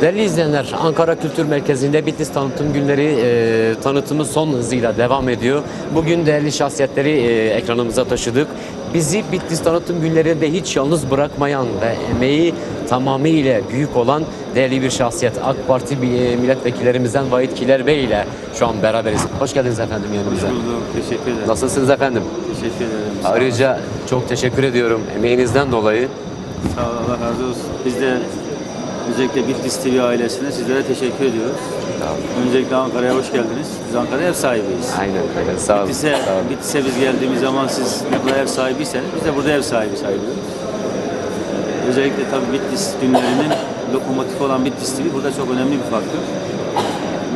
Değerli izleyenler, Ankara Kültür Merkezi'nde Bitlis Tanıtım Günleri e, tanıtımı son hızıyla devam ediyor. Bugün değerli şahsiyetleri e, ekranımıza taşıdık. Bizi Bitlis Tanıtım Günleri'nde hiç yalnız bırakmayan ve emeği tamamıyla büyük olan değerli bir şahsiyet. AK Parti e, milletvekillerimizden Vahit Kiler Bey ile şu an beraberiz. Hoş geldiniz efendim yanımıza. bulduk. Teşekkür ederim. Nasılsınız efendim? Teşekkür ederim. Ayrıca çok teşekkür ediyorum emeğinizden dolayı. Sağ ol. Allah razı olsun. Biz de özellikle Bitlis TV ailesine sizlere teşekkür ediyoruz. Öncelikle Ankara'ya hoş geldiniz. Biz Ankara'ya ev sahibiyiz. Aynen aynen sağ olun. Bitlis'e, Sağ olun. Bitlis'e biz geldiğimiz zaman siz ne kadar ev sahibiyseniz biz de burada ev sahibi sayılıyoruz. Özellikle tabii Bitlis günlerinin lokomotifi olan Bitlis TV burada çok önemli bir faktör.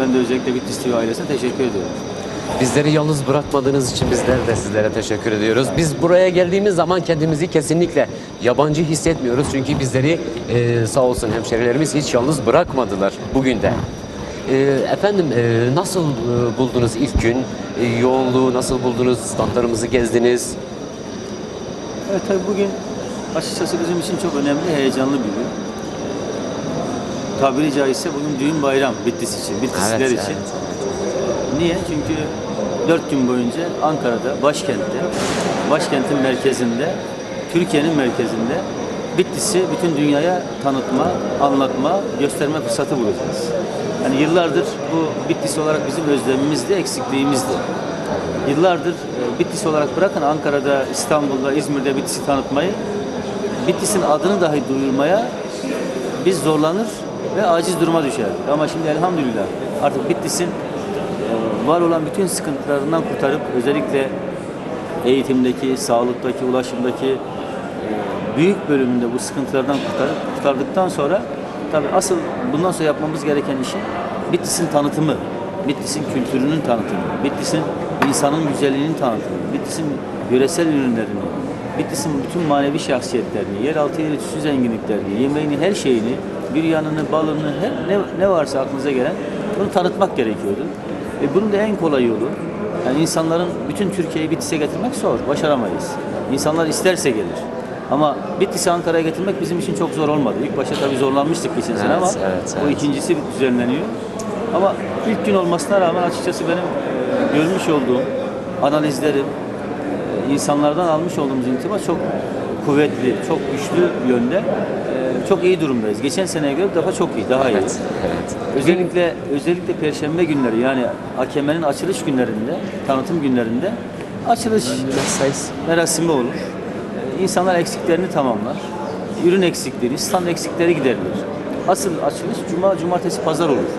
Ben de özellikle Bitlis TV ailesine teşekkür ediyorum. Bizleri yalnız bırakmadığınız için bizler de sizlere teşekkür ediyoruz. Biz buraya geldiğimiz zaman kendimizi kesinlikle yabancı hissetmiyoruz. Çünkü bizleri e, sağ olsun hemşerilerimiz hiç yalnız bırakmadılar bugün de. E, efendim e, nasıl e, buldunuz ilk gün? E, yoğunluğu nasıl buldunuz? Standlarımızı gezdiniz. Evet tabii bugün açıkçası bizim için çok önemli, heyecanlı bir gün. Tabiri caizse bugün düğün bayram Bitlis için, Bitlisliler Evet, için. evet. Niye? Çünkü dört gün boyunca Ankara'da, başkentte, başkentin merkezinde, Türkiye'nin merkezinde Bitlis'i bütün dünyaya tanıtma, anlatma, gösterme fırsatı bulacağız. Yani yıllardır bu Bitlis olarak bizim özlemimizdi, eksikliğimizdi. Yıllardır e, Bitlis olarak bırakın Ankara'da, İstanbul'da, İzmir'de Bitlis'i tanıtmayı, Bitlis'in adını dahi duyurmaya biz zorlanır ve aciz duruma düşerdik. Ama şimdi elhamdülillah artık Bitlis'in var olan bütün sıkıntılarından kurtarıp özellikle eğitimdeki, sağlıktaki, ulaşımdaki e, büyük bölümünde bu sıkıntılardan kurtarıp kurtardıktan sonra tabii asıl bundan sonra yapmamız gereken işin Bitlis'in tanıtımı, Bitlis'in kültürünün tanıtımı, Bitlis'in insanın güzelliğinin tanıtımı, Bitlis'in yöresel ürünlerini, Bitlis'in bütün manevi şahsiyetlerini, yeraltı yerüstü zenginliklerini, yemeğini, her şeyini, bir yanını, balını, her ne, ne varsa aklınıza gelen bunu tanıtmak gerekiyordu. Ve bunun da en kolay yolu, yani insanların bütün Türkiye'yi Bitlis'e getirmek zor, başaramayız. İnsanlar isterse gelir. Ama Bitlis'i Ankara'ya getirmek bizim için çok zor olmadı. İlk başta tabii zorlanmıştık geçen sene Evet, ama evet, o evet. ikincisi düzenleniyor. Ama ilk gün olmasına rağmen açıkçası benim e, görmüş olduğum analizlerim, e, insanlardan almış olduğumuz intiba çok kuvvetli, çok güçlü yönde. Çok iyi durumdayız. Geçen seneye göre daha çok iyi, daha iyi. Evet, evet. Özellikle özellikle perşembe günleri yani AKM'nin açılış günlerinde, tanıtım günlerinde açılış merasimi olur. Ee, İnsanlar eksiklerini tamamlar. Ürün eksikleri, stand eksikleri giderilir. Asıl açılış cuma, cumartesi, pazar olur.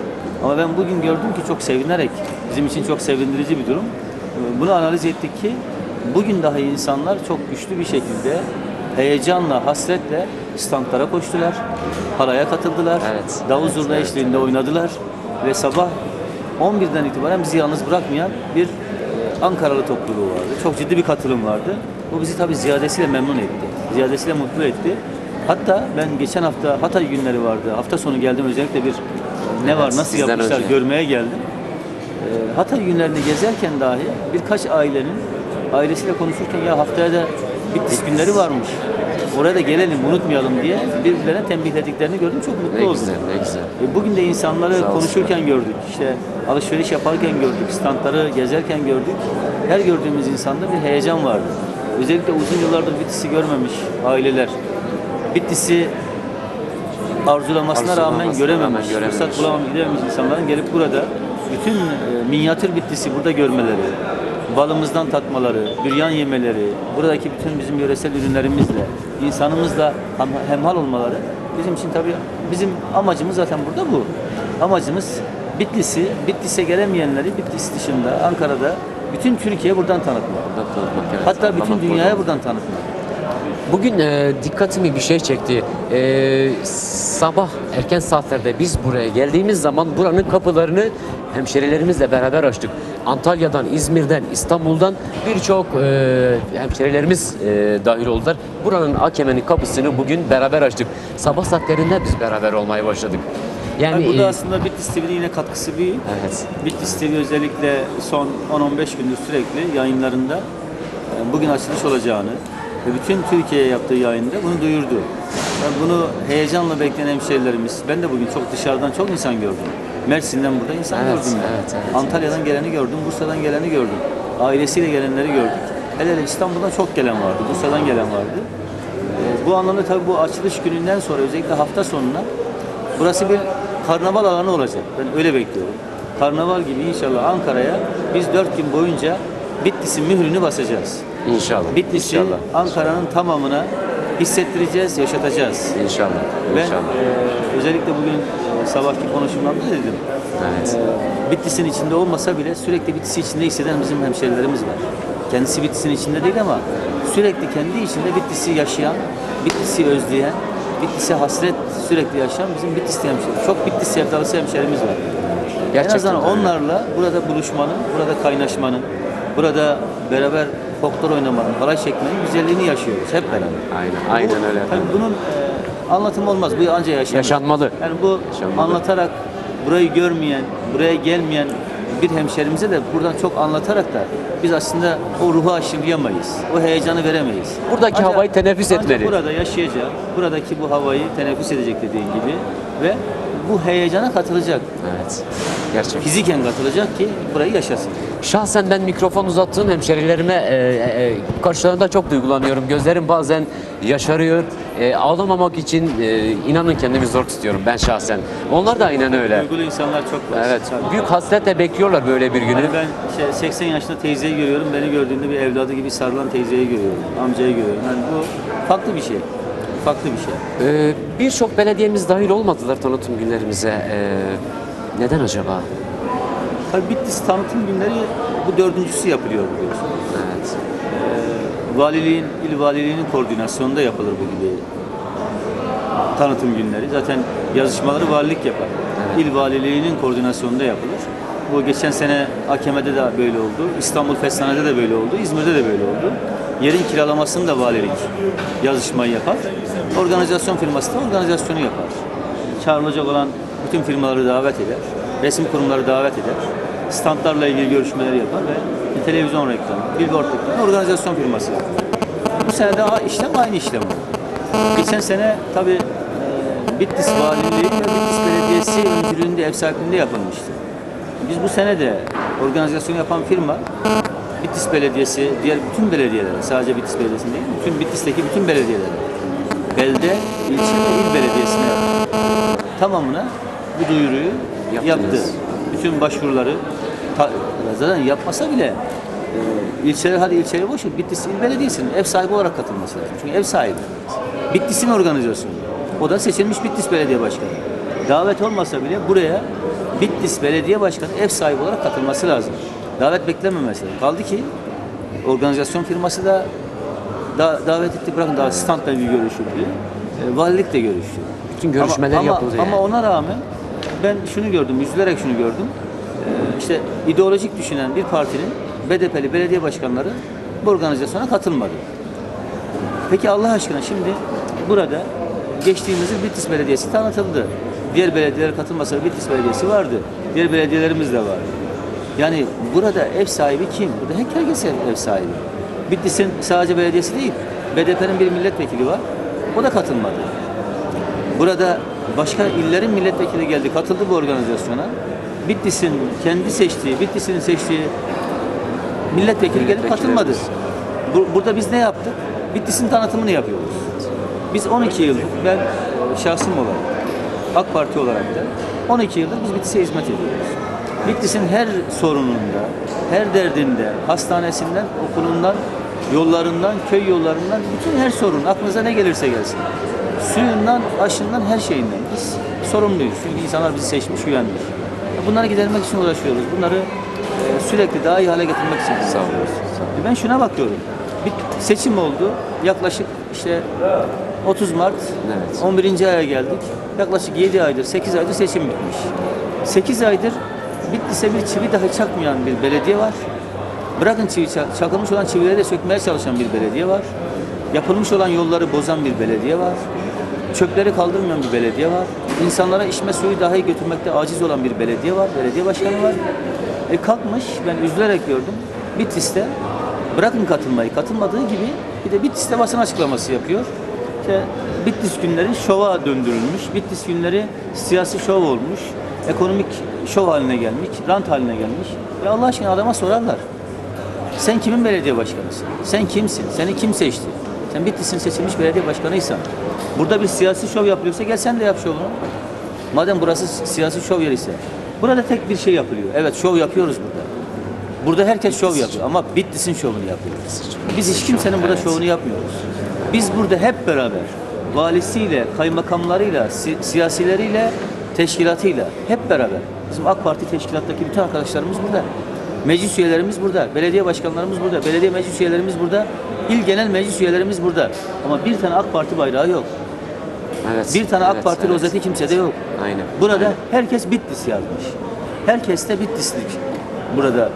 Ama ben bugün gördüm ki çok sevinerek, bizim için çok sevindirici bir durum. Ee, Bunu analiz ettik ki bugün dahi insanlar çok güçlü bir şekilde heyecanla, hasretle standlara koştular. Paraya katıldılar. Evet, Davul evet, zurna evet, eşliğinde oynadılar. Ve sabah 11'den itibaren bizi yalnız bırakmayan bir e, Ankaralı topluluğu vardı. Çok ciddi bir katılım vardı. Bu bizi tabii ziyadesiyle memnun etti. Ziyadesiyle mutlu etti. Hatta ben geçen hafta Hatay günleri vardı. Hafta sonu geldim özellikle bir e, ne var nasıl yapmışlar önce. görmeye geldim. E, Hatay günlerini gezerken dahi birkaç ailenin ailesiyle konuşurken ya haftaya da Bitlis günleri varmış. Oraya da gelelim unutmayalım diye birbirlerine tembihlediklerini gördüm. Çok mutlu Ne oldum. güzel ne güzel. E, Bugün de insanları Sağ olsun. konuşurken gördük. İşte alışveriş yaparken gördük, standları gezerken gördük. Her gördüğümüz insanda bir heyecan vardı. Özellikle uzun yıllardır Bitlis'i görmemiş aileler. Bitlis'i arzulamasına Arzulamasına rağmen görememiş, rağmen görememiş. fırsat bulamamış, gidememiş insanların gelip burada bütün e, minyatür Bitlis'i burada görmeleri, balımızdan tatmaları, büryan yemeleri, buradaki bütün bizim yöresel ürünlerimizle, insanımızla hem- hemhal olmaları bizim için tabii bizim amacımız zaten burada bu. Amacımız Bitlis'i, Bitlis'e gelemeyenleri Bitlis dışında Ankara'da bütün Türkiye buradan tanıtmak. Buradan tanıtmak, evet. Hatta bütün Anlamak dünyaya buradan tanıtmak. Bugün e, dikkatimi bir şey çekti. E, sabah erken saatlerde biz buraya geldiğimiz zaman buranın kapılarını hemşerilerimizle beraber açtık. Antalya'dan, İzmir'den, İstanbul'dan birçok e, hemşerilerimiz e, dahil oldular. Buranın AKM'nin kapısını bugün beraber açtık. Sabah saatlerinde biz beraber olmaya başladık. Yani Yani burada e, aslında Bitlis TV'nin yine katkısı büyük. evet. Bitlis TV özellikle son 10-15 gündür sürekli yayınlarında e, bugün açılış olacağını, ve bütün Türkiye'ye yaptığı yayında bunu duyurdu. Ben bunu heyecanla bekleyen hemşehrilerimiz, ben de bugün çok dışarıdan çok insan gördüm. Mersin'den burada insan Evet, gördüm. ben. evet, evet, Antalya'dan geleni gördüm, Bursa'dan geleni gördüm. Ailesiyle gelenleri gördük. Hele hele İstanbul'dan çok gelen vardı, Bursa'dan gelen vardı. Ee, Bu anlamda tabii bu açılış gününden sonra özellikle hafta sonuna burası bir karnaval alanı olacak. Ben öyle bekliyorum. Karnaval gibi inşallah Ankara'ya biz dört gün boyunca Bitlis'in mührünü basacağız. İnşallah. Bitlis'i İnşallah. Ankara'nın tamamına hissettireceğiz, yaşatacağız. İnşallah. Ben İnşallah. e, özellikle bugün e, sabahki konuşmamda da dedim. Evet. E, Bitlis'in içinde olmasa bile sürekli Bitlis'i içinde hisseden bizim hemşerilerimiz var. Kendisi Bitlis'in içinde değil ama sürekli kendi içinde Bitlis'i yaşayan, Bitlis'i özleyen, Bitlis'e hasret sürekli yaşayan bizim Bitlis'te hemşeri. Çok Bitlis sevdalısı hemşerimiz var. Gerçekten en azından öyle. onlarla burada buluşmanın, burada kaynaşmanın, burada beraber folklor oynamanın, halay çekmenin güzelliğini yaşıyoruz hep beraber. Aynen, aynen Bu- öyle Tabii efendim. bunun e, anlatımı olmaz. Bu ancak yaşanır. Yaşanmalı. Yani bu Yaşanmalı. anlatarak burayı görmeyen, buraya gelmeyen bir hemşerimize de buradan çok anlatarak da biz aslında o ruhu aşılayamayız. O heyecanı veremeyiz. Buradaki havayı teneffüs ancak etmeli. burada yaşayacak, buradaki bu havayı teneffüs edecek dediğin gibi ve bu heyecana katılacak. Evet. Gerçekten. Fiziken katılacak ki burayı yaşasın. Şahsen ben mikrofon uzattığım hemşerilerime e, e, karşılarında çok duygulanıyorum. Gözlerim bazen yaşarıyor. E, ağlamamak için e, inanın kendimi zor tutuyorum ben şahsen. Onlar da aynen öyle. Duygulu insanlar çok var. Evet. Tabii. Büyük hasretle bekliyorlar böyle bir günü. Yani ben şey, 80 yaşında teyzeyi görüyorum. Beni gördüğünde bir evladı gibi sarılan teyzeyi görüyorum. Amcayı görüyorum. Yani bu farklı bir şey. Farklı bir şey. Ee, Birçok belediyemiz dahil olmadılar tanıtım günlerimize. Ee, neden acaba? Tabii Bitlis tanıtım günleri bu dördüncüsü yapılıyor biliyorsun. Evet. Ee, valiliğin, il valiliğinin koordinasyonunda yapılır bu gibi tanıtım günleri. Zaten yazışmaları valilik yapar. İl valiliğinin koordinasyonunda yapılır. Bu geçen sene AKM'de de böyle oldu. İstanbul Feshane'de de böyle oldu. İzmir'de de böyle oldu. Yerin kiralamasını da valilik yazışmayı yapar. Organizasyon firması da organizasyonu yapar. Çağrılacak olan bütün firmaları davet eder. Resim kurumları davet eder. Standlarla ilgili görüşmeler yapar ve televizyon reklamı, billboard reklamı organizasyon firması yapar. Bu sene de a- işlem aynı işlem oldu. Geçen sene tabii e, Bitlis Valiliği ve Bitlis Belediyesi öncülüğünde ev sahipliğinde yapılmıştı. Biz bu sene de organizasyon yapan firma Bitlis Belediyesi, diğer bütün belediyelere, sadece Bitlis Belediyesi değil, bütün Bitlis'teki bütün belediyelere, belde, ilçe ve il belediyesine tamamına bu duyuruyu Yaptınız. yaptı. Bütün başvuruları ta- zaten yapmasa bile e, ilçeler hadi ilçeleri boş ver, Bitlis İl Belediyesi'nin ev sahibi olarak katılması lazım. Çünkü ev sahibi. Bitlis'in organizasyonu. O da seçilmiş Bitlis Belediye Başkanı. Davet olmasa bile buraya Bitlis Belediye Başkanı ev sahibi olarak katılması lazım. Davet beklememesi lazım. Kaldı ki organizasyon firması da da, davet etti bırakın daha standla bir görüşüldü. E, valilik de görüştü. Bütün görüşmeler ama, yapıldı Ama yani. ona rağmen ben şunu gördüm, üzülerek şunu gördüm. Ee, işte ideolojik düşünen bir partinin BDP'li belediye başkanları bu organizasyona katılmadı. Peki Allah aşkına şimdi burada geçtiğimiz yıl Bitlis Belediyesi tanıtıldı. Diğer belediyeler katılmasa Bitlis Belediyesi vardı. Diğer belediyelerimiz de vardı. Yani burada ev sahibi kim? Burada her- herkes ev, sahibi. Bitlis'in sadece belediyesi değil, BDP'nin bir milletvekili var. O da katılmadı. Burada başka illerin milletvekili geldi, katıldı bu organizasyona. Bitlis'in kendi seçtiği, Bitlis'in seçtiği milletvekili gelip katılmadı. Bu- burada biz ne yaptık? Bitlis'in tanıtımını yapıyoruz. Biz 12 yıldır, ben şahsım olarak, AK Parti olarak da 12 yıldır biz Bitlis'e hizmet ediyoruz. Bitlis'in her sorununda, her derdinde, hastanesinden, okulundan, yollarından, köy yollarından, bütün her sorun, aklınıza ne gelirse gelsin. Suyundan, aşından, her şeyinden biz sorumluyuz. Çünkü insanlar bizi seçmiş, güvenmiş. Bunları gidermek için uğraşıyoruz. Bunları e, sürekli daha iyi hale getirmek için Sağ olun. uğraşıyoruz. Sağ olun. Ben şuna bakıyorum. Bir seçim oldu. Yaklaşık işte 30 Mart Evet. 11. aya geldik. Yaklaşık 7 aydır, 8 aydır seçim bitmiş. 8 aydır Bitlis'e bir çivi dahi çakmayan bir belediye var. Bırakın çivi çak- çakılmış olan çivileri de sökmeye çalışan bir belediye var. Yapılmış olan yolları bozan bir belediye var. Çöpleri kaldırmayan bir belediye var. İnsanlara içme suyu dahi götürmekte aciz olan bir belediye var. Belediye başkanı var. E kalkmış, ben üzülerek gördüm. Bitlis'te bırakın katılmayı, katılmadığı gibi Bir de Bitlis'te basın açıklaması yapıyor. İşte Bitlis günleri şova döndürülmüş. Bitlis günleri siyasi şov olmuş. Ekonomik şov haline gelmiş. Rant haline gelmiş. Ya Allah aşkına adama sorarlar. Sen kimin belediye başkanısın? Sen kimsin? Seni kim seçti? Sen Bitlis'in seçilmiş belediye başkanıysan. Burada bir siyasi şov yapılıyorsa gel sen de yap şovunu. Madem burası siyasi şov yeri ise. Burada tek bir şey yapılıyor. Evet şov yapıyoruz burada. Burada herkes şov yapıyor ama Bitlis'in şovunu yapıyoruz. Biz hiç kimsenin burada şovunu yapmıyoruz. Biz burada hep beraber valisiyle, kaymakamlarıyla, si- siyasileriyle, teşkilatıyla hep beraber. Bizim AK Parti teşkilattaki bütün arkadaşlarımız burada. Meclis üyelerimiz burada, belediye başkanlarımız burada, belediye meclis üyelerimiz burada, il genel meclis üyelerimiz burada. Ama bir tane AK Parti bayrağı yok. Evet. Bir tane AK evet, Parti evet. rozeti kimsede yok. Aynen. Burada Aynen. herkes Bitlis yazmış. Herkes de Bitlislik burada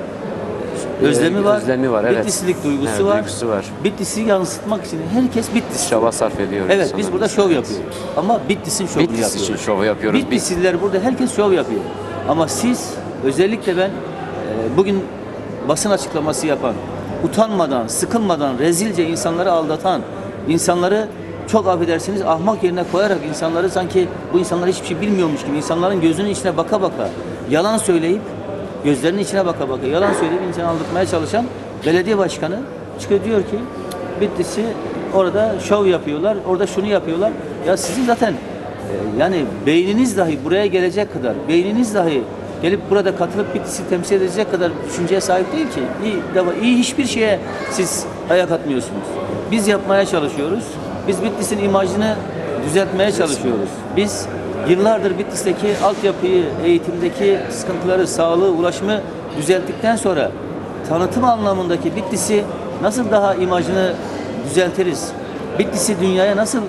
özlemi var. özlemi var, evet. Bitlislik duygusu Evet, var. duygusu var. Bitlis'i yansıtmak için herkes Bitlis. Çaba sarf ediyoruz. Evet biz burada şov yapıyoruz. Ama Bitlis'in şovunu Bitlis yapıyoruz. için şov yapıyoruz. Bitlisliler burada herkes şov yapıyor. Ama siz özellikle ben e, bugün basın açıklaması yapan, utanmadan, sıkılmadan, rezilce insanları aldatan, insanları çok affedersiniz ahmak yerine koyarak insanları sanki bu insanlar hiçbir şey bilmiyormuş gibi insanların gözünün içine baka baka yalan söyleyip gözlerinin içine baka baka yalan söyleyip insanı aldırtmaya çalışan belediye başkanı çıkıyor diyor ki Bitlis'i orada şov yapıyorlar, orada şunu yapıyorlar. Ya sizin zaten ee, yani beyniniz dahi buraya gelecek kadar, beyniniz dahi gelip burada katılıp Bitlis'i temsil edecek kadar düşünceye sahip değil ki. İyi, iyi hiçbir şeye siz ayak atmıyorsunuz. Biz yapmaya çalışıyoruz. Biz Bitlis'in imajını düzeltmeye çalışıyoruz. Biz yıllardır Bitlis'teki altyapıyı, eğitimdeki sıkıntıları, sağlığı, ulaşımı düzelttikten sonra tanıtım anlamındaki Bitlis'i nasıl daha imajını düzeltiriz? Bitlis'i dünyaya nasıl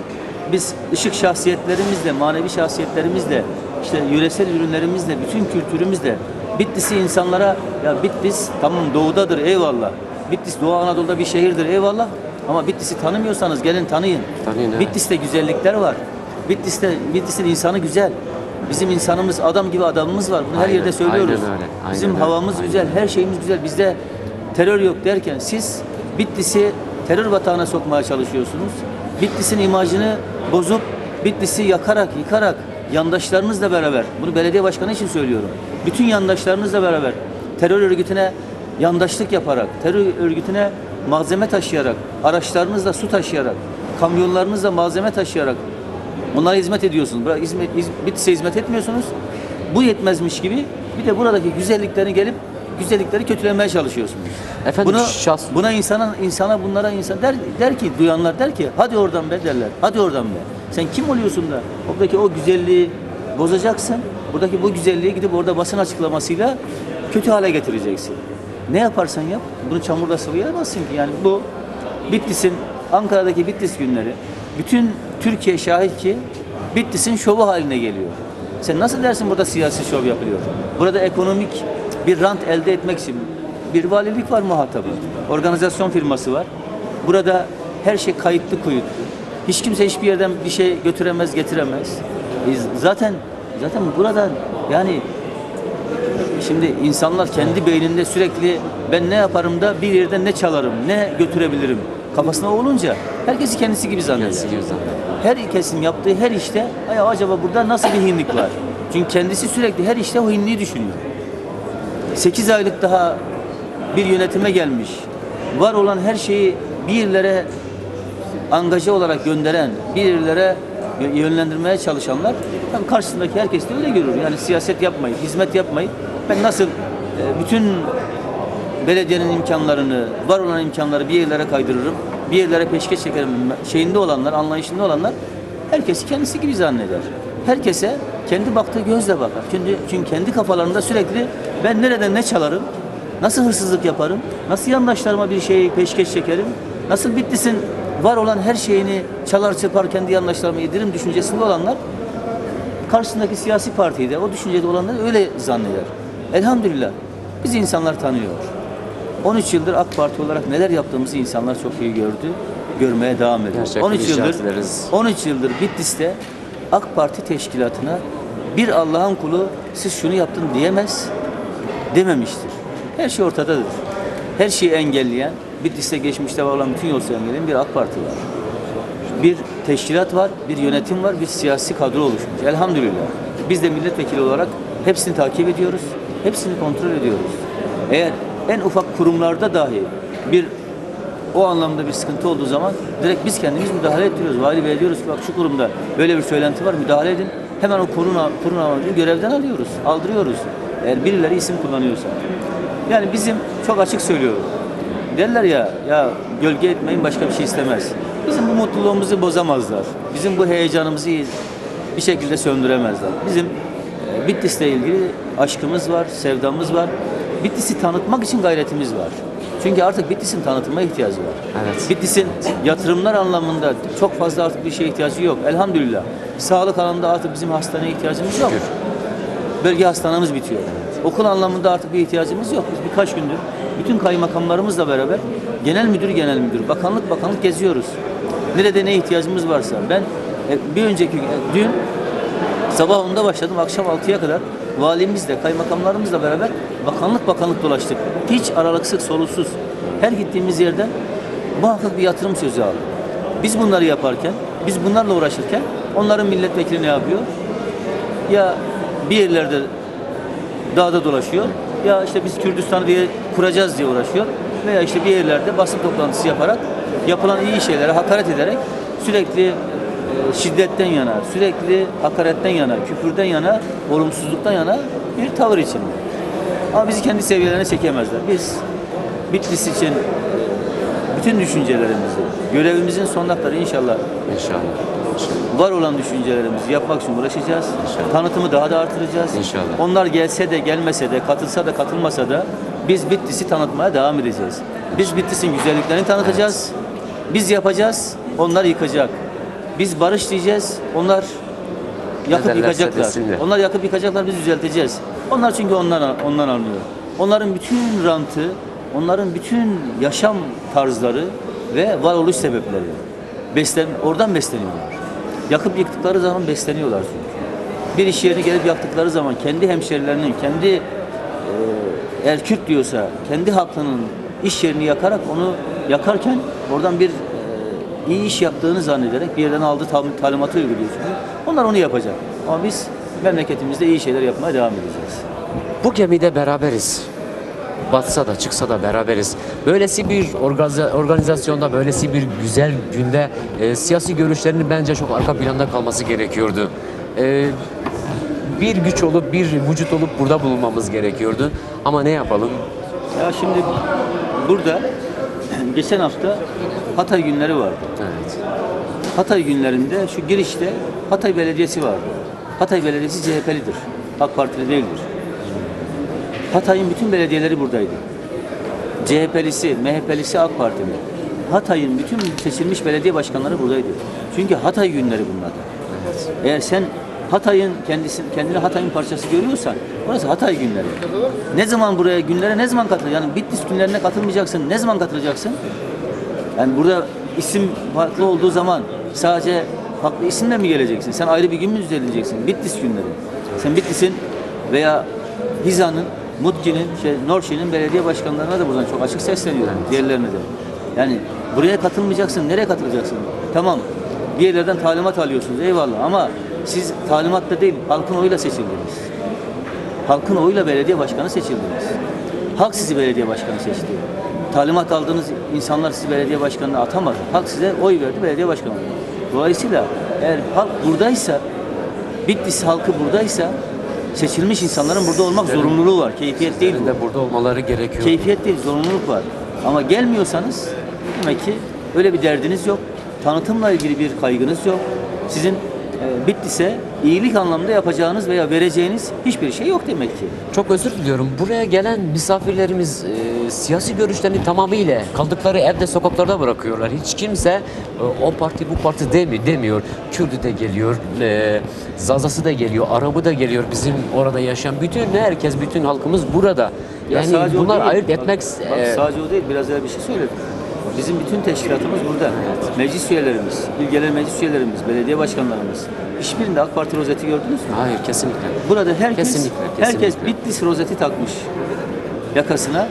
biz ışık şahsiyetlerimizle, manevi şahsiyetlerimizle, işte yöresel ürünlerimizle, bütün kültürümüzle Bitlis'i insanlara ya Bitlis tamam doğudadır eyvallah. Bitlis Doğu Anadolu'da bir şehirdir eyvallah. Ama Bitlis'i tanımıyorsanız gelin tanıyın. Tanıyın, evet. Bitlis'te güzellikler var. Bitlis'te Bitlis'in insanı güzel. Bizim insanımız adam gibi adamımız var. Bunu her Aynen, yerde söylüyoruz. aynen öyle, aynen Bizim öyle, havamız aynen. güzel, her şeyimiz güzel. Bizde terör yok derken siz Bitlis'i terör batağına sokmaya çalışıyorsunuz. Bitlis'in imajını bozup Bitlis'i yakarak, yıkarak yandaşlarınızla beraber, bunu belediye başkanı için söylüyorum. Bütün yandaşlarınızla beraber terör örgütüne yandaşlık yaparak, terör örgütüne malzeme taşıyarak, araçlarınızla su taşıyarak, kamyonlarınızla malzeme taşıyarak onlara hizmet ediyorsunuz. Bırak hizmet, hiz- Bitlis'e hizmet etmiyorsunuz. Bu yetmezmiş gibi bir de buradaki güzelliklerini gelip güzellikleri kötülemeye çalışıyorsunuz. Efendim, buna, şahs- buna insana, insana bunlara insan der, der ki duyanlar der ki hadi oradan be derler. Hadi oradan be. Sen kim oluyorsun da oradaki o güzelliği bozacaksın. Buradaki bu güzelliği gidip orada basın açıklamasıyla kötü hale getireceksin. Ne yaparsan yap bunu çamurda sıvayamazsın ki. Yani bu Bitlis'in Ankara'daki Bitlis günleri bütün Türkiye şahit ki Bitlis'in şovu haline geliyor. Sen nasıl dersin burada siyasi şov yapılıyor? Burada ekonomik bir rant elde etmek için bir valilik var muhatabı. Organizasyon firması var. Burada her şey kayıtlı kuyutlu. Hiç kimse hiçbir yerden bir şey götüremez, getiremez. E zaten zaten burada yani Şimdi insanlar kendi beyninde sürekli ben ne yaparım da bir yerden ne çalarım, ne götürebilirim kafasına olunca herkesi kendisi gibi zanneder. Kendisi gibi zanneder. Her kesim yaptığı her işte "Ay, acaba burada nasıl bir hinlik var? Çünkü kendisi sürekli her işte o hinliği düşünüyor. 8 aylık daha bir yönetime gelmiş. Var olan her şeyi bir yerlere angaje olarak gönderen, bir yerlere yö- yönlendirmeye çalışanlar tabii karşısındaki herkes de öyle görür. Yani siyaset yapmayıp, hizmet yapmayıp ben nasıl e, bütün belediyenin imkanlarını, var olan imkanları bir yerlere kaydırırım, bir yerlere peşkeş çekerim şeyinde olanlar, anlayışında olanlar herkesi kendisi gibi zanneder. Herkese kendi baktığı gözle bakar. Çünkü, çünkü kendi kafalarında sürekli ben nereden ne çalarım, nasıl hırsızlık yaparım, nasıl yandaşlarıma bir şeyi peşkeş çekerim, nasıl Bitlis'in var olan her şeyini çalar çırpar kendi yandaşlarıma yediririm düşüncesinde olanlar karşısındaki siyasi partiyi de o düşüncede olanlar öyle zanneder. Elhamdülillah biz insanlar tanıyor. 13 yıldır AK Parti olarak neler yaptığımızı insanlar çok iyi gördü, görmeye devam ediyor. Gerçekten 13 yıldır işaret ederiz. 13 yıldır Bitlis'te AK Parti teşkilatına bir Allah'ın kulu siz şunu yaptın diyemez, dememiştir. Her şey ortadadır. Her şeyi engelleyen, Bitlis'te geçmişte var olan bütün yol gelen bir AK Parti var. Bir teşkilat var, bir yönetim var, bir siyasi kadro oluşmuş. Elhamdülillah. Biz de milletvekili olarak hepsini takip ediyoruz, hepsini kontrol ediyoruz. Eğer en ufak kurumlarda dahi bir o anlamda bir sıkıntı olduğu zaman direkt biz kendimiz müdahale ettiriyoruz. Vali Bey diyoruz ki bak şu kurumda böyle bir söylenti var müdahale edin. Hemen o kurum amacını görevden alıyoruz, aldırıyoruz. Eğer birileri isim kullanıyorsa. Yani bizim çok açık söylüyorum. Derler ya, ya gölge etmeyin başka bir şey istemez. Bizim bu mutluluğumuzu bozamazlar. Bizim bu heyecanımızı bir şekilde söndüremezler. Bizim e, Bitlis'le ilgili aşkımız var, sevdamız var. Bitlis'i tanıtmak için gayretimiz var. Çünkü artık Bitlis'in tanıtılma ihtiyacı var. Evet. Bitlis'in yatırımlar anlamında çok fazla artık bir şeye ihtiyacı yok. Elhamdülillah. Sağlık alanında artık bizim hastaneye ihtiyacımız yok. Bölge hastanemiz bitiyor. Okul anlamında artık bir ihtiyacımız yok. Biz birkaç gündür bütün kaymakamlarımızla beraber genel müdür genel müdür, bakanlık bakanlık geziyoruz. Nerede ne ihtiyacımız varsa. Ben e, bir önceki e, dün sabah 10'da başladım akşam 6'ya kadar valimizle, kaymakamlarımızla beraber bakanlık bakanlık dolaştık. Hiç aralıksız, sorunsuz. Her gittiğimiz yerden muhakkak bir yatırım sözü aldık. Biz bunları yaparken, biz bunlarla uğraşırken onların milletvekili ne yapıyor? Ya bir yerlerde dağda dolaşıyor ya işte biz Kürdistan'ı diye kuracağız diye uğraşıyor veya işte bir yerlerde basın toplantısı yaparak yapılan iyi şeylere hakaret ederek sürekli şiddetten yana, sürekli hakaretten yana, küfürden yana, olumsuzluktan yana bir tavır içinde. Ama bizi kendi seviyelerine çekemezler. Biz Bitlis için bütün düşüncelerimizi, görevimizin sonuna kadar inşallah İnşallah. var olan düşüncelerimizi yapmak için uğraşacağız. Tanıtımı daha da artıracağız. İnşallah. Onlar gelse de gelmese de, katılsa da katılmasa da biz Bitlis'i tanıtmaya devam edeceğiz. Biz Bitlis'in güzelliklerini tanıtacağız. Biz yapacağız, onlar yıkacak. Biz barış diyeceğiz, onlar yakıp yıkacaklar. desinler. Onlar yakıp yıkacaklar, biz düzelteceğiz. Onlar çünkü ondan ondan anlıyor. Onların bütün rantı, onların bütün yaşam tarzları ve varoluş sebepleri. Beslen, oradan besleniyorlar. Yakıp yıktıkları zaman besleniyorlar çünkü. Bir iş yerini gelip yaktıkları zaman kendi hemşerilerinin, kendi e, eğer Kürt diyorsa kendi halkının iş yerini yakarak onu yakarken oradan bir iyi iş yaptığını zannederek bir yerden aldığı tal- talimatı uyguluyor çünkü. Onlar onu yapacak. Ama biz memleketimizde iyi şeyler yapmaya devam edeceğiz. Bu gemide beraberiz. Batsa da çıksa da beraberiz. Böylesi bir organizasyonda, böylesi bir güzel günde e, siyasi görüşlerinin bence çok arka planda kalması gerekiyordu. E, bir güç olup, bir vücut olup burada bulunmamız gerekiyordu. Ama ne yapalım? Ya şimdi burada geçen hafta Hatay günleri vardı. Evet. Hatay günlerinde şu girişte Hatay Belediyesi vardı. Hatay Belediyesi CHP'lidir. AK Partili değildir. Hatay'ın bütün belediyeleri buradaydı. CHP'lisi, MHP'lisi AK Partili. Hatay'ın bütün seçilmiş belediye başkanları buradaydı. Çünkü Hatay günleri bunlar. Eğer sen Hatay'ın kendisi kendini Hatay'ın parçası görüyorsan burası Hatay günleri. Ne zaman buraya günlere ne zaman katılacaksın? Yani Bitlis günlerine katılmayacaksın. Ne zaman katılacaksın? Yani burada isim farklı olduğu zaman sadece farklı isimle mi geleceksin? Sen ayrı bir gün mü düzenleyeceksin? Bitlis günleri. Sen Bitlis'in veya Hiza'nın, Mutki'nin, şey, Norşi'nin belediye başkanlarına da buradan çok açık sesleniyorum. Diğerlerine de. Yani buraya katılmayacaksın. Nereye katılacaksın? Tamam. Bir yerlerden talimat alıyorsunuz. Eyvallah. Ama siz talimatla değil, halkın oyuyla seçildiniz. Halkın oyuyla belediye başkanı seçildiniz. Halk sizi belediye başkanı seçti. Talimat aldığınız insanlar sizi belediye başkanına atamadı. Halk size oy verdi, belediye başkanı oldu. Dolayısıyla eğer halk buradaysa, Bitlis halkı buradaysa seçilmiş insanların burada olmak zorunluluğu var. Keyfiyet değil de burada olmaları gerekiyor. Keyfiyet değil, zorunluluk var. Ama gelmiyorsanız demek ki öyle bir derdiniz yok. Tanıtımla ilgili bir kaygınız yok. Sizin Bitlis'e iyilik anlamda yapacağınız veya vereceğiniz hiçbir şey yok demek ki. Çok özür diliyorum. Buraya gelen misafirlerimiz e, siyasi görüşlerini tamamıyla kaldıkları evde sokaklarda bırakıyorlar. Hiç kimse e, o parti bu parti demi demiyor. Kürdü de geliyor, e, Zazası da geliyor, Arabı da geliyor. Bizim orada yaşayan bütün herkes, bütün halkımız burada. Ya Yani o bunlar değil. ayırt Bak- etmek Bak, e, sadece o değil. Biraz evvel bir şey söyledim. Bizim bütün teşkilatımız burada. Meclis üyelerimiz, il genel meclis üyelerimiz, belediye başkanlarımız. Hiçbirinde AK Parti rozeti gördünüz mü? hayır kesinlikle. Burada herkes Kesinlikle, herkes kesinlikle. Bitlis rozeti takmış yakasına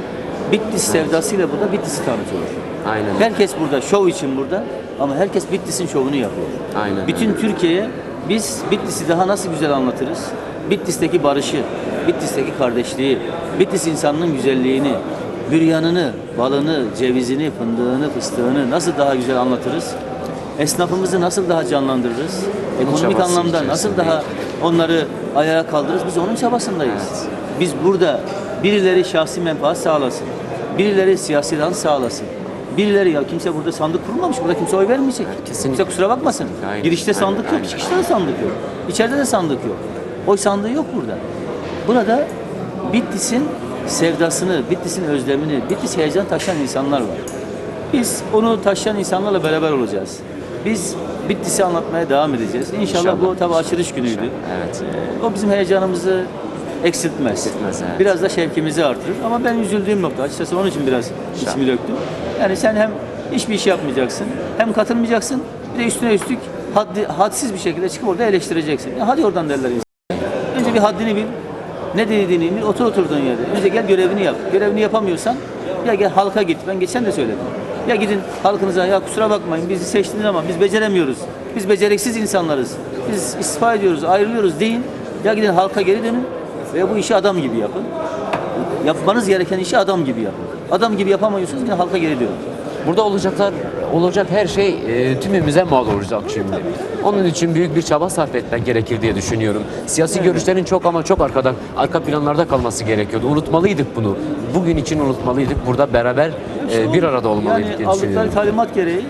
Bitlis sevdasıyla burada Bitlis'i tanıtıyor. Aynen. Herkes burada, şov için burada ama herkes Bitlis'in şovunu yapıyor. Aynen Bütün Türkiye'ye biz Bitlis'i daha nasıl güzel anlatırız? Bitlis'teki barışı, Bitlis'teki kardeşliği, Bitlis insanının güzelliğini, büryanını, balını, cevizini, fındığını, fıstığını nasıl daha güzel anlatırız? Esnafımızı nasıl daha canlandırırız? Ekonomik anlamda nasıl daha onları ayağa kaldırırız? Biz onun çabasındayız. Biz burada birileri şahsi menfaat sağlasın, birileri siyasi rant sağlasın. Birileri ya kimse burada sandık kurulmamış, burada kimse oy vermeyecek. Kesinlikle. Kimse kusura bakmasın. Aynen, Girişte aynen, sandık yok, aynen. çıkışta da sandık yok. İçeride de sandık yok. Oy sandığı yok burada. Burada Bitlis'in sevdasını, Bitlis'in özlemini, Bitlis heyecan taşıyan insanlar var. Biz onu taşıyan insanlarla beraber olacağız. Biz Bitlis'i anlatmaya devam edeceğiz. İnşallah, İnşallah. bu tabi açılış günüydü. Evet. Ee, O bizim heyecanımızı eksiltmez. Eksiltmez, evet. Biraz da şevkimizi artırır. Ama ben üzüldüğüm nokta açıkçası onun için biraz içimi döktüm. Yani sen hem hiçbir iş yapmayacaksın, hem katılmayacaksın, bir de üstüne üstlük haddi, hadsiz bir şekilde çıkıp orada eleştireceksin. Ya hadi oradan derler insan. Önce bir haddini bil, ne dediğini bil, otur oturduğun yerde. Önce gel görevini yap. Görevini yapamıyorsan ya gel halka git. Ben geçen de söyledim. Ya gidin halkınıza ya kusura bakmayın bizi seçtiniz ama biz beceremiyoruz. Biz beceriksiz insanlarız. Biz istifa ediyoruz, ayrılıyoruz deyin. Ya gidin halka geri dönün ve bu işi adam gibi yapın. Yapmanız gereken işi adam gibi yapın. Adam gibi yapamıyorsunuz yine halka geri dönün. Burada olacaklar, olacak her şey e, tümümüze mal olacak şimdi. Onun için büyük bir çaba sarf etmek gerekir diye düşünüyorum. Siyasi görüşlerin çok ama çok arkadan, arka planlarda kalması gerekiyordu. Unutmalıydık bunu. Bugün için unutmalıydık. Burada beraber e, bir arada olmalıydık yani diye aldıkları düşünüyorum. talimat gereği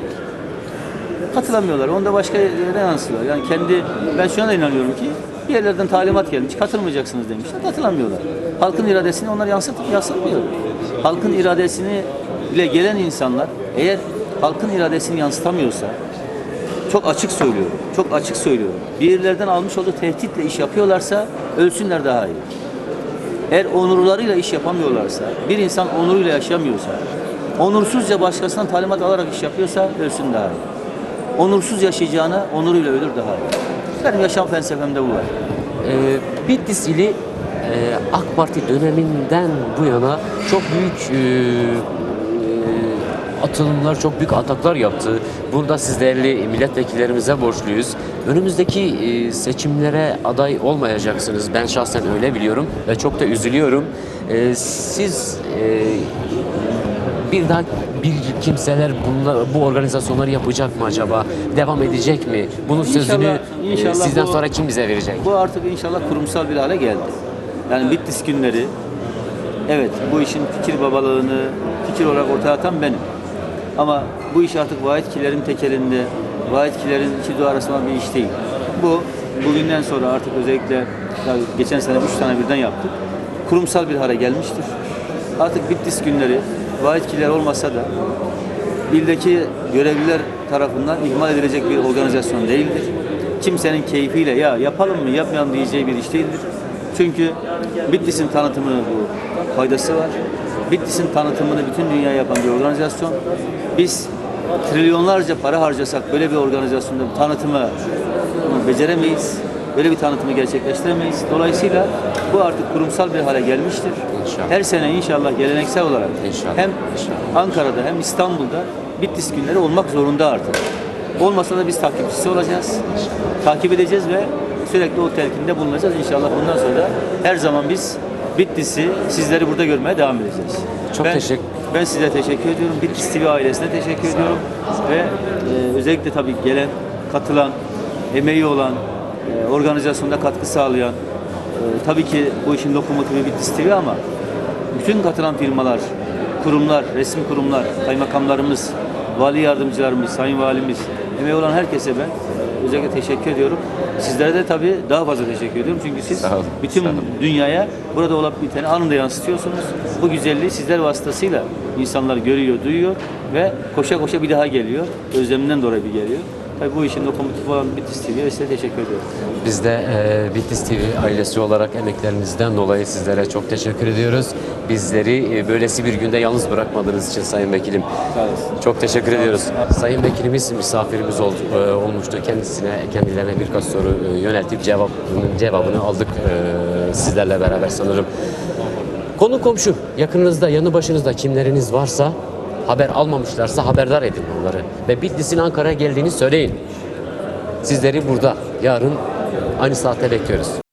katılamıyorlar. Onu da başka yerden yansıyorlar. Yani kendi ben şuna da inanıyorum ki bir yerlerden talimat gelmiş. Katılmayacaksınız demişler. Katılamıyorlar. Halkın iradesini onlar yansıtıp yansıtmıyor. Halkın iradesini ile gelen insanlar eğer halkın iradesini yansıtamıyorsa çok açık söylüyorum. Çok açık söylüyorum. Bir yerlerden almış olduğu tehditle iş yapıyorlarsa ölsünler daha iyi. Eğer onurlarıyla iş yapamıyorlarsa, bir insan onuruyla yaşamıyorsa, onursuzca başkasından talimat alarak iş yapıyorsa ölsün daha iyi. Onursuz yaşayacağına onuruyla ölür daha iyi. Benim yaşam felsefemde bu var. E, Bitlis ili e, AK Parti döneminden bu yana çok büyük e, atılımlar, çok büyük ataklar yaptı. Burada siz değerli milletvekillerimize borçluyuz. Önümüzdeki e, seçimlere aday olmayacaksınız. Ben şahsen öyle biliyorum ve çok da üzülüyorum. E, siz e, bir daha bir kimseler bunla, bu organizasyonları yapacak mı acaba? Devam edecek mi? Bunun sözünü e, inşallah sizden bu- sonra kim bize verecek? Bu artık inşallah kurumsal bir hale geldi. Yani Bitlis günleri, evet bu işin fikir babalığını fikir olarak ortaya atan benim. Ama bu iş artık vaatkilerin tekelinde, vaatkilerin iki duvar arasında bir iş değil. Bu bugünden sonra artık özellikle geçen sene üç tane birden yaptık. Kurumsal bir hale gelmiştir. Artık Bitlis günleri vaatkiler olmasa da ildeki görevliler tarafından ihmal edilecek bir organizasyon değildir. Kimsenin keyfiyle ya yapalım mı yapmayalım diyeceği bir iş değildir. Çünkü Bitlis'in tanıtımının bu faydası var. Bitlis'in tanıtımını bütün dünya yapan bir organizasyon. Biz trilyonlarca para harcasak böyle bir organizasyonda bu tanıtımı beceremeyiz. Böyle bir tanıtımı gerçekleştiremeyiz. Dolayısıyla bu artık kurumsal bir hale gelmiştir. İnşallah. Her sene inşallah geleneksel olarak İnşallah, hem inşallah. Ankara'da hem İstanbul'da Bitlis günleri olmak zorunda artık. Olmasa da biz takipçisi olacağız. Takip edeceğiz ve sürekli o telkinde bulunacağız. İnşallah bundan sonra her zaman biz Bitlis'i sizleri burada görmeye devam edeceğiz. Çok ben, teşekkür- Ben size teşekkür ediyorum. Bitlis TV ailesine teşekkür ediyorum. Ve e, özellikle tabii gelen, katılan, emeği olan, e, organizasyonda katkı sağlayan, e, tabii ki bu işin lokomotifi Bitlis TV ama bütün katılan firmalar, kurumlar, resmi kurumlar, kaymakamlarımız, vali yardımcılarımız, sayın valimiz, emeği olan herkese ben e, özellikle teşekkür ediyorum. Sizlere de tabii daha fazla teşekkür ediyorum. Çünkü siz Sağ olun, bütün sağ olun. dünyaya burada olup biteni anında yansıtıyorsunuz. Bu güzelliği sizler vasıtasıyla insanlar görüyor, duyuyor ve koşa koşa bir daha geliyor. Özleminden dolayı bir geliyor. Tabii bu işin lokomotifi olan Bitlis TV'ye size teşekkür ediyorum. Biz de e, Bitlis TV ailesi olarak emeklerinizden dolayı sizlere çok teşekkür ediyoruz. Bizleri e, böylesi bir günde yalnız bırakmadığınız için Sayın Vekilim. Sağ olasın. Çok teşekkür ediyoruz. Sayın Vekilimiz misafirimiz oldu, e, olmuştu. Kendisine kendilerine birkaç soru e, yöneltip cevabının cevabını aldık e, sizlerle beraber sanırım. Konu komşu, yakınınızda, yanı başınızda kimleriniz varsa haber almamışlarsa haberdar edin onları. Ve Bitlis'in Ankara'ya geldiğini söyleyin. Sizleri burada yarın aynı saatte bekliyoruz.